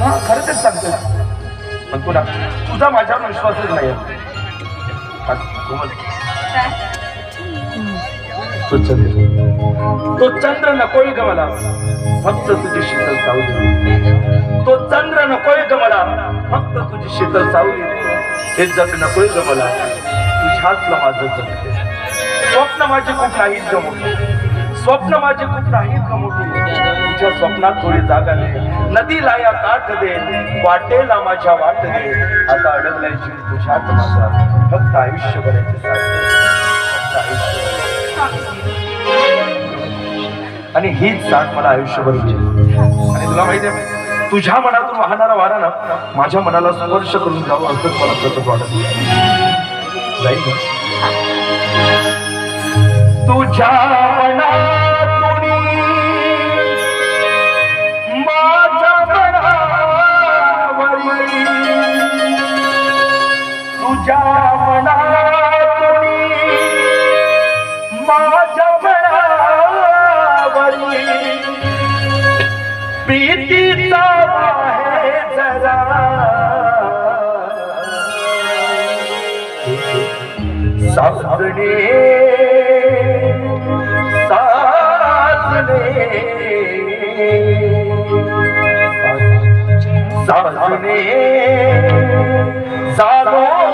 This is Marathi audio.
हा खरं तेच सांगतो. पण तुला तुझा माझ्यावर विश्वासच नाही तो चंद्र तो चंद्र नकोय ग मला. फक्त तुझी शीतल सावली. तो चंद्र नकोय ग मला. फक्त तुझी शीतल सावली. हे जग नकोय ग मला. तुझ्यातलं माझं जग. स्वप्न माझे खूप ग मोठी स्वप्न माझे खूप नाही ग मोठी? तुझ्या स्वप्नात थोडी जागा दे. नदीला या काठ दे वाटेला माझ्या वाट दे. आता अडकलाय जीव तुझ्यात माझा फक्त आयुष्य भरायचे फक्त आयुष्य आणि हीच साथ मला आयुष्यभर आणि तुला माहिती आहे तुझ्या मनातून वाहणारा वारा ना माझ्या मनाला स्पर्श करून जावं असंच मला सतत वाटत. जाईल ना? तुझ्या मनातून माझ्या मनावरी. तुझ्या मनातून माझ्या मनावरी. प्रीतीचा आहे जरा. सासणे सासणे सासणे सालो